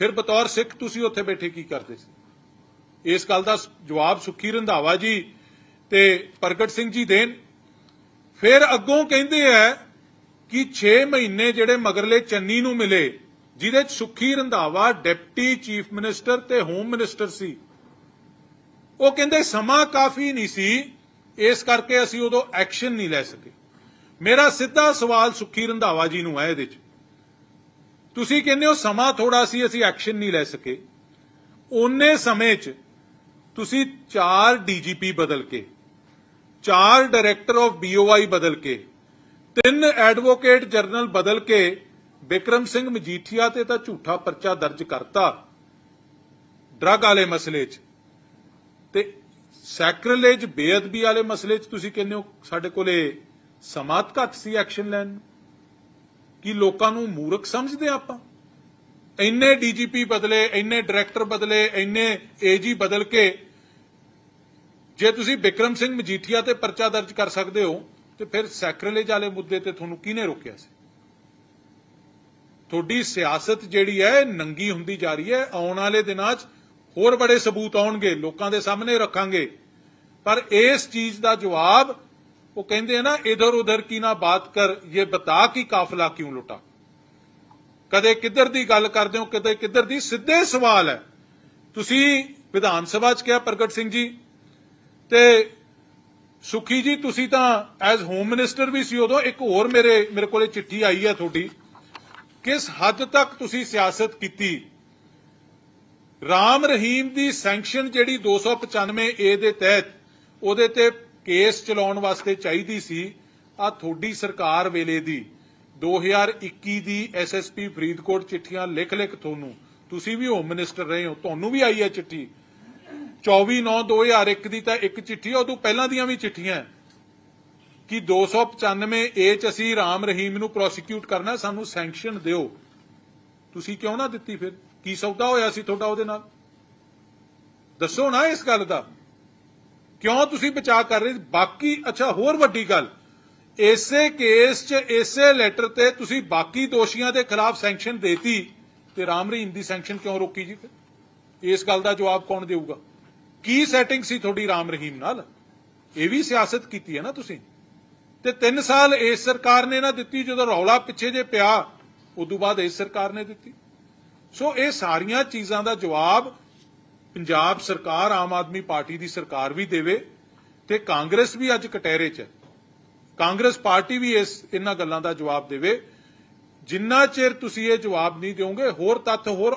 ਫਿਰ ਬਤੌਰ ਸਿੱਖ ਤੁਸੀਂ ਉੱਥੇ ਬੈਠੇ ਕੀ ਕਰਦੇ ਸੀ? ਇਸ ਗੱਲ ਦਾ ਜਵਾਬ ਸੁਖੀ ਰੰਧਾਵਾ ਜੀ ਤੇ ਪ੍ਰਗਟ ਸਿੰਘ ਜੀ ਦੇਣ। ਫਿਰ ਅੱਗੋਂ ਕਹਿੰਦੇ ਆ ਕਿ 6 ਮਹੀਨੇ ਜਿਹੜੇ ਮਗਰਲੇ ਚੰਨੀ ਨੂੰ ਮਿਲੇ, ਜਿਹਦੇ ਚ Sukhi Randhawa deputy chief minister ਤੇ ਹੋਮ ਮਿਨਿਸਟਰ ਸੀ। ਉਹ ਕਹਿੰਦੇ ਸਮਾਂ ਕਾਫੀ ਨਹੀਂ ਸੀ, ਇਸ ਕਰਕੇ ਅਸੀਂ ਉਦੋਂ ਐਕਸ਼ਨ ਨਹੀਂ ਲੈ ਸਕੇ। ਮੇਰਾ ਸਿੱਧਾ ਸਵਾਲ ਸੁਖੀ ਰੰਧਾਵਾ ਜੀ ਨੂੰ ਹੈ ਇਹਦੇ ਚ। ਤੁਸੀਂ ਕਹਿੰਦੇ ਹੋ ਸਮਾਂ ਥੋੜਾ ਸੀ, ਅਸੀਂ ਐਕਸ਼ਨ ਨਹੀਂ ਲੈ ਸਕੇ। ਉਹਨੇ ਸਮੇਂ 'ਚ ਤੁਸੀਂ ਚਾਰ ਡੀਜੀਪੀ ਬਦਲ ਕੇ, ਚਾਰ ਡਾਇਰੈਕਟਰ ਆਫ ਬੀਓਆਈ ਬਦਲ ਕੇ, ਤਿੰਨ ਐਡਵੋਕੇਟ ਜਨਰਲ ਬਦਲ ਕੇ ਬਿਕਰਮ ਸਿੰਘ ਮਜੀਠੀਆ ਤੇ ਤਾਂ ਝੂਠਾ ਪਰਚਾ ਦਰਜ ਕਰਤਾ ਡਰੱਗ ਵਾਲੇ ਮਸਲੇ 'ਚ। ਤੇ ਸੈਕਰੇਲੇਜ ਬੇਅਦਬੀ ਵਾਲੇ ਮਸਲੇ 'ਚ ਤੁਸੀਂ ਕਹਿੰਦੇ ਹੋ ਸਾਡੇ ਕੋਲੇ ਸਮਾਤ ਘੱਟ ਸੀ ਐਕਸ਼ਨ ਲੈਣ ਨੂੰ। ਕਿ ਲੋਕਾਂ ਨੂੰ ਮੂਰਖ ਸਮਝਦੇ ਆ ਆਪਾਂ? ਇੰਨੇ ਡੀਜੀਪੀ ਬਦਲੇ, ਇੰਨੇ ਡਾਇਰੈਕਟਰ ਬਦਲੇ, ਇੰਨੇ ਏਜੀ ਬਦਲ ਕੇ ਜੇ ਤੁਸੀਂ ਬਿਕਰਮ ਸਿੰਘ ਮਜੀਠੀਆ ਤੇ ਪਰਚਾ ਦਰਜ ਕਰ ਸਕਦੇ ਹੋ, ਤੇ ਫਿਰ ਸੈਕਰਲੇਜ ਵਾਲੇ ਮੁੱਦੇ ਤੇ ਤੁਹਾਨੂੰ ਕਿਹਨੇ ਰੋਕਿਆ ਸੀ? ਤੁਹਾਡੀ ਸਿਆਸਤ ਜਿਹੜੀ ਹੈ, ਨੰਗੀ ਹੁੰਦੀ ਜਾ ਰਹੀ ਹੈ। ਆਉਣ ਵਾਲੇ ਦਿਨਾਂ 'ਚ ਹੋਰ ਬੜੇ ਸਬੂਤ ਆਉਣਗੇ, ਲੋਕਾਂ ਦੇ ਸਾਹਮਣੇ ਰੱਖਾਂਗੇ। ਪਰ ਇਸ ਚੀਜ਼ ਦਾ ਜਵਾਬ ਉਹ ਕਹਿੰਦੇ ਆ ਨਾ, ਇਧਰ ਉਧਰ ਕੀ ਨਾ ਬਾਤ ਕਰ, ਇਹ ਬਤਾ ਕਿ ਕਾਫਲਾ ਕਿਉਂ ਲੁਟਾ? ਕਦੇ ਕਿੱਧਰ ਦੀ ਗੱਲ ਕਰਦੇ ਹੋ, ਕਦੇ ਕਿੱਧਰ ਦੀ, ਸਿੱਧੇ ਸਵਾਲ ਹੈ। ਤੁਸੀਂ ਵਿਧਾਨ ਸਭਾ 'ਚ ਕਿਹਾ, ਪ੍ਰਗਟ ਸਿੰਘ ਜੀ, ਤੇ ਸੁਖੀ ਜੀ, ਤੁਸੀਂ ਤਾਂ ਐਜ਼ ਹੋਮ ਮਿਨਿਸਟਰ ਵੀ ਸੀ ਉਦੋਂ, ਇੱਕ ਹੋਰ ਮੇਰੇ ਮੇਰੇ ਕੋਲੇ ਚਿੱਠੀ ਆਈ ਹੈ ਤੁਹਾਡੀ। ਕਿਸ ਹੱਦ ਤੱਕ ਤੁਸੀਂ ਸਿਆਸਤ ਕੀਤੀ? ਰਾਮ ਰਹੀਮ ਦੀ ਸੈਂਕਸ਼ਨ ਜਿਹੜੀ 295 ਏ ਦੇ ਤਹਿਤ, ਉਹਦੇ ਤੇ ਕੇਸ ਚਲਾਉਣ ਵਾਸਤੇ ਚਾਹੀਦੀ ਸੀ ਆ ਤੁਹਾਡੀ ਸਰਕਾਰ ਵੇਲੇ ਦੀ। 2021 ਦੀ ਐਸਐਸਪੀ ਫਰੀਦਕੋਟ ਚਿੱਠੀਆਂ ਲਿਖ ਲਿਖ ਤੁਹਾਨੂੰ। ਤੁਸੀਂ ਵੀ ਹੋਮ ਮਿਨਿਸਟਰ ਰਹੇ ਹੋ, ਤੁਹਾਨੂੰ ਵੀ ਆਈ ਹੈ ਚਿੱਠੀ। 24/9/2001 ਦੀ ਤਾਂ ਇੱਕ ਚਿੱਠੀ ਉਦੋਂ ਪਹਿਲਾਂ ਦੀਆਂ ਵੀ ਚਿੱਠੀਆਂ ਹੈ। ਕਿ 295 ਏ ਚ ਅਸੀਂ ਰਾਮ ਰਹੀਮ ਨੂੰ ਪ੍ਰੋਸੀਕਿਊਟ ਕਰਨਾ, ਸਾਨੂੰ ਸੈਂਕਸ਼ਨ ਦਿਓ। ਤੁਸੀਂ ਕਿਉਂ ਨਾ ਦਿੱਤੀ ਫਿਰ? ਕੀ ਸੌਦਾ ਹੋਇਆ ਸੀ ਤੁਹਾਡਾ ਉਹਦੇ ਨਾਲ? ਦੱਸੋ ਨਾ ਇਸ ਗੱਲ ਦਾ। ਕਿਉਂ ਤੁਸੀਂ ਬਚਾਅ ਕਰ ਰਹੇ? ਬਾਕੀ, ਅੱਛਾ, ਹੋਰ ਵੱਡੀ ਗੱਲ। ਇਸੇ ਕੇਸ 'ਚ, ਇਸੇ ਲੈਟਰ ਤੇ ਤੁਸੀਂ ਬਾਕੀ ਦੋਸ਼ੀਆਂ ਦੇ ਖਿਲਾਫ ਸੈਂਕਸ਼ਨ ਦੇਤੀ ਤੇ ਰਾਮ ਰਹੀਮ ਦੀ ਸੈਂਕਸ਼ਨ ਕਿਉਂ ਰੋਕੀ ਜੀ ਇਸ ਗੱਲ ਦਾ ਜਵਾਬ ਕੌਣ ਦੇਊਗਾ? ਕੀ ਸੈਟਿੰਗ ਸੀ ਤੁਹਾਡੀ ਰਾਮ ਰਹੀਮ ਨਾਲ? ਇਹ ਵੀ ਸਿਆਸਤ ਕੀਤੀ ਹੈ ਨਾ ਤੁਸੀਂ? ਤੇ 3 ਸਾਲ ਇਸ ਸਰਕਾਰ ਨੇ ਨਾ ਦਿੱਤੀ, ਜਦੋਂ ਰੌਲਾ ਪਿੱਛੇ ਜੇ ਪਿਆ, ਉਦੋਂ ਬਾਅਦ ਇਸ ਸਰਕਾਰ ਨੇ ਦਿੱਤੀ। ਸੋ ਇਹ ਸਾਰੀਆਂ ਚੀਜ਼ਾਂ ਦਾ ਜਵਾਬ ਪੰਜਾਬ ਸਰਕਾਰ, ਆਮ ਆਦਮੀ ਪਾਰਟੀ ਦੀ ਸਰਕਾਰ ਵੀ ਦੇਵੇ ਤੇ ਕਾਂਗਰਸ ਵੀ ਅੱਜ ਕਟਹਿਰੇ 'ਚ ਹੈ। ਕਾਂਗਰਸ ਪਾਰਟੀ ਵੀ ਇਸ, ਇਹਨਾਂ ਗੱਲਾਂ ਦਾ ਜਵਾਬ ਦੇਵੇ। ਜਿੰਨਾ ਚਿਰ ਤੁਸੀਂ ਇਹ ਜਵਾਬ ਨਹੀਂ ਦਿਓਗੇ, ਹੋਰ ਤੱਥ ਹੋਰ